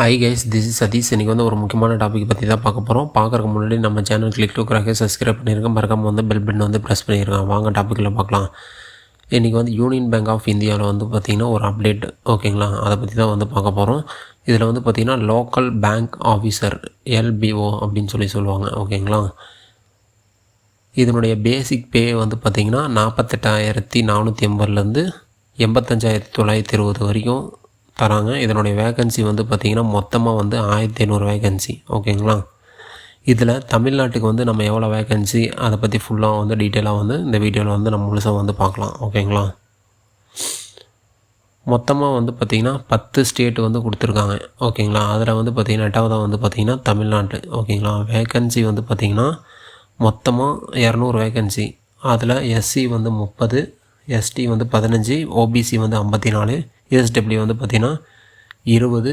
Hi guys this is Satish இன்றைக்கி வந்து ஒரு முக்கியமான டாபிக் பற்றி தான் பார்க்க போகிறோம் பார்க்குறதுக்கு முன்னாடி நம்ம channel click to to subscribe பண்ணியிருக்கேன் மறக்காமல் வந்து பெல் பட்டன் வந்து ப்ரெஸ் பண்ணியிருக்கேன் வாங்க டாப்பிக்கில் பார்க்கலாம். இன்றைக்கி வந்து யூனியன் பேங்க் ஆஃப் இந்தியாவில் வந்து பார்த்திங்கன்னா ஒரு அப்டேட் ஓகேங்களா அதை பற்றி தான் வந்து பார்க்க போகிறோம் இதில் வந்து பார்த்திங்கன்னா லோக்கல் பேங்க் ஆஃபீஸர் எல்பிஓ அப்படின்னு சொல்லி சொல்லுவாங்க ஓகேங்களா இதனுடைய பேசிக் பே வந்து பார்த்திங்கன்னா நாற்பத்தெட்டாயிரத்தி நானூற்றி எண்பதுலேருந்து எண்பத்தஞ்சாயிரத்தி தொள்ளாயிரத்தி இருபது வரைக்கும் தராங்க. இதனுடைய வேகன்சி வந்து பார்த்திங்கன்னா மொத்தமாக வந்து ஆயிரத்தி ஐநூறு வேகன்சி ஓகேங்களா இதில் தமிழ்நாட்டுக்கு வந்து நம்ம எவ்வளோ வேகன்சி அதை பற்றி ஃபுல்லாக வந்து டீட்டெயிலாக வந்து இந்த வீடியோவில் வந்து நம்ம முழுசாக வந்து பார்க்கலாம். ஓகேங்களா மொத்தமாக வந்து பார்த்திங்கன்னா பத்து ஸ்டேட்டு வந்து கொடுத்துருக்காங்க. ஓகேங்களா அதில் வந்து பார்த்திங்கன்னா எட்டாவதாக வந்து பார்த்திங்கன்னா தமிழ்நாட்டு. ஓகேங்களா வேகன்சி வந்து பார்த்திங்கன்னா மொத்தமாக இரநூறு வேகன்சி அதில் எஸ்சி வந்து முப்பது எஸ்டி வந்து பதினஞ்சு ஓபிசி வந்து ஐம்பத்தி நாலு யூஎஸ்டபிள்யூ வந்து பார்த்திங்கன்னா இருபது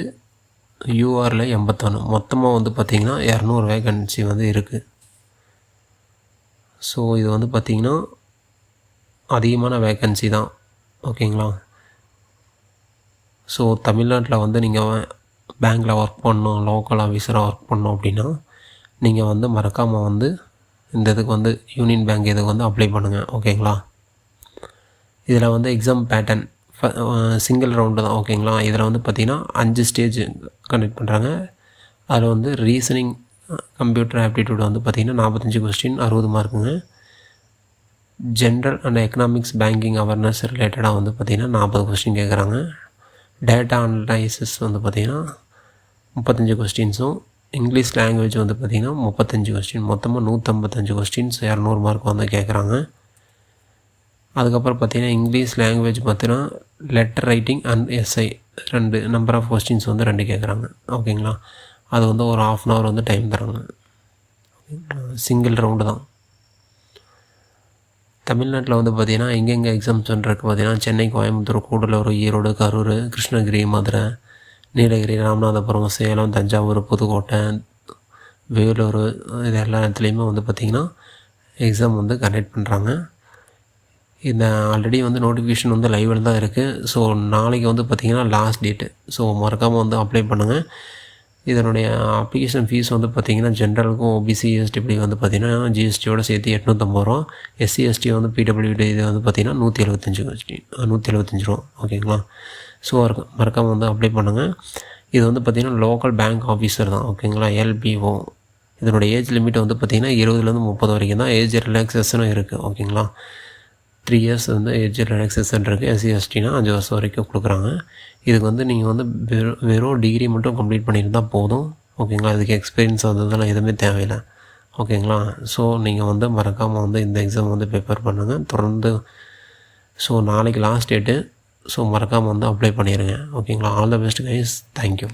யூஆரில் எண்பத்தொன்று மொத்தமாக வந்து பார்த்திங்கன்னா இரநூறு வேகன்சி வந்து இருக்குது ஸோ இது வந்து பார்த்திங்கன்னா அதிகமான வேக்கன்சி தான். ஓகேங்களா ஸோ தமிழ்நாட்டில் வந்து நீங்கள் பேங்க்கில் ஒர்க் பண்ணணும் லோக்கல் ஆஃபீஸராக ஒர்க் பண்ணோம் அப்படின்னா நீங்கள் வந்து மறக்காமல் வந்து இந்த இதுக்கு வந்து யூனியன் பேங்க் இதுக்கு வந்து அப்ளை பண்ணுங்கள் ஓகேங்களா இதில் வந்து எக்ஸாம் பேட்டர்ன் சிங்கிள் ரவுண்டு தான் ஓகேங்களா இதில் வந்து பார்த்திங்கன்னா அஞ்சு ஸ்டேஜ் கண்டக்ட் பண்ணுறாங்க அதில் வந்து ரீசனிங் கம்ப்யூட்டர் ஆப்டிடியூட் வந்து பார்த்திங்கன்னா நாற்பத்தஞ்சு கொஸ்டின் அறுபது மார்க்குங்க general and economics banking awareness ரிலேட்டடாக வந்து பார்த்திங்கன்னா நாற்பது கொஸ்டின் கேட்குறாங்க. டேட்டா அனலைசிஸ் வந்து பார்த்திங்கன்னா முப்பத்தஞ்சு கொஸ்டின்ஸும் இங்கிலீஷ் லாங்குவேஜ் வந்து பார்த்திங்கன்னா முப்பத்தஞ்சு கொஸ்டின் மொத்தமாக நூற்றம்பத்தஞ்சு கொஸ்டின்ஸ் இரநூறு மார்க் வந்து கேட்குறாங்க. அதுக்கப்புறம் பார்த்தீங்கன்னா இங்கிலீஷ் லாங்குவேஜ் பார்த்தீங்கன்னா லெட்டர் ரைட்டிங் அண்ட் எஸ்ஐ ரெண்டு நம்பர் ஆஃப் கொஸ்டின்ஸ் வந்து ரெண்டு கேட்குறாங்க ஓகேங்களா? அது வந்து ஒரு ஆஃப் அன் ஹவர் வந்து டைம் தராங்க. சிங்கிள் ரவுண்டு தான். தமிழ்நாட்டில் வந்து பார்த்திங்கன்னா எங்கெங்கே எக்ஸாம்ஸ் இருக்குது பார்த்திங்கன்னா சென்னை கோயம்புத்தூர் கூடலூர் ஈரோடு கரூர் கிருஷ்ணகிரி மதுரை நீலகிரி ராமநாதபுரம் சேலம் தஞ்சாவூர் புதுக்கோட்டை வேலூர் இது எல்லா இடத்துலையுமே வந்து பார்த்திங்கன்னா எக்ஸாம் வந்து கண்டக்ட் பண்ணுறாங்க இந்த ஆல்ரெடி வந்து நோட்டிஃபிகேஷன் வந்து லைவில் தான் இருக்குது ஸோ நாளைக்கு வந்து பார்த்திங்கன்னா லாஸ்ட் டேட்டு ஸோ மறக்காமல் வந்து அப்ளை பண்ணுங்கள் இதனுடைய அப்ளிகேஷன் ஃபீஸ் வந்து பார்த்திங்கன்னா ஜென்ரலுக்கும் ஓபிசி இப்படி வந்து பார்த்திங்கன்னா ஜிஎஸ்டியோட சேர்த்து எட்நூற்றம்பது ரூபா. எஸ்சி எஸ்டி வந்து பிடபிள்யூடி இது வந்து பார்த்திங்கன்னா நூற்றி எழுபத்தஞ்சு நூற்றி எழுபத்தஞ்சு ரூபா. ஓகேங்களா ஸோ மறக்காமல் வந்து அப்ளை பண்ணுங்கள் இது வந்து பார்த்திங்கன்னா லோக்கல் பேங்க் ஆஃபீஸர் தான். ஓகேங்களா எல்பிஓ இதனுடைய ஏஜ் லிமிட் வந்து பார்த்திங்கன்னா இருபதுலேருந்து முப்பது வரைக்கும் தான். ஏஜ் ரிலாக்ஸேஷனும் இருக்குது ஓகேங்களா த்ரீ இயர்ஸ் வந்து ஏஜ் ரிலாக்ஸேஷன் இருக்குது எஸ்சி எஸ்டினா அஞ்சு வருஷம் வரைக்கும் கொடுக்குறாங்க. இதுக்கு வந்து நீங்கள் வந்து வெறும் வெறும் டிகிரி மட்டும் கம்ப்ளீட் பண்ணியிருந்தால் போதும். ஓகேங்களா இதுக்கு எக்ஸ்பீரியன்ஸ் வந்ததெல்லாம் எதுவுமே தேவையில்லை. ஓகேங்களா ஸோ நீங்கள் வந்து மறக்காமல் வந்து இந்த எக்ஸாம் வந்து ப்ரிப்பேர் பண்ணுங்கள் தொடர்ந்து ஸோ நாளைக்கு லாஸ்ட் டேட்டு ஸோ மறக்காமல் வந்து அப்ளை பண்ணிடுங்க ஓகேங்களா all the best guys thank you